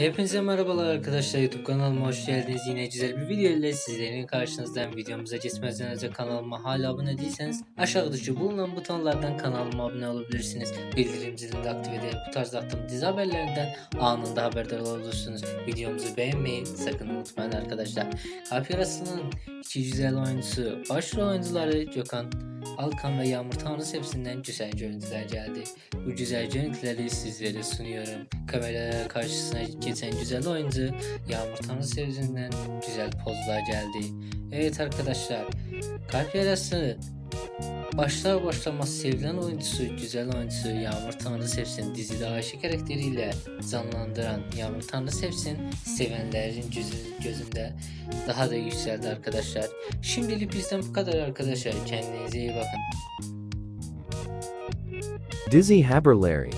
Hepinize merhabalar arkadaşlar YouTube kanalıma hoş geldiniz. Yine güzel bir video ile sizlerin karşınızdayım. Videomuza geçmeden önce kanalıma hala abone değilseniz aşağıdaki bulunan butonlardan kanalıma abone olabilirsiniz. Bildirim zilini de aktif ederek bu tarz attığım dizi haberlerinden anında haberdar olursunuz. Videomuzu beğenmeyi sakın unutmayın arkadaşlar. Kalp Yarası'nın iki güzel oyuncusu, başrol oyuncuları Gökhan Alkan ve Yağmur Tanrı hepsinden güzel görüntüler geldi. Bu güzel görüntüleri sizlere sunuyorum. Kamera karşısına geçen güzel oyuncu Yağmur Tanrı Sevdiğinden güzel pozlar geldi. Evet arkadaşlar, Kalp Yarası Başlar başlamaz sevilen oyuncusu, güzel oyuncusu Yağmur Tanrı Sevsin dizide Ayşe karakteriyle canlandıran Yağmur Tanrı Sevsin sevenlerin gözü- gözünde daha da yükseldi arkadaşlar. Şimdilik bizden bu kadar arkadaşlar. Kendinize iyi bakın. Dizzy Haberlary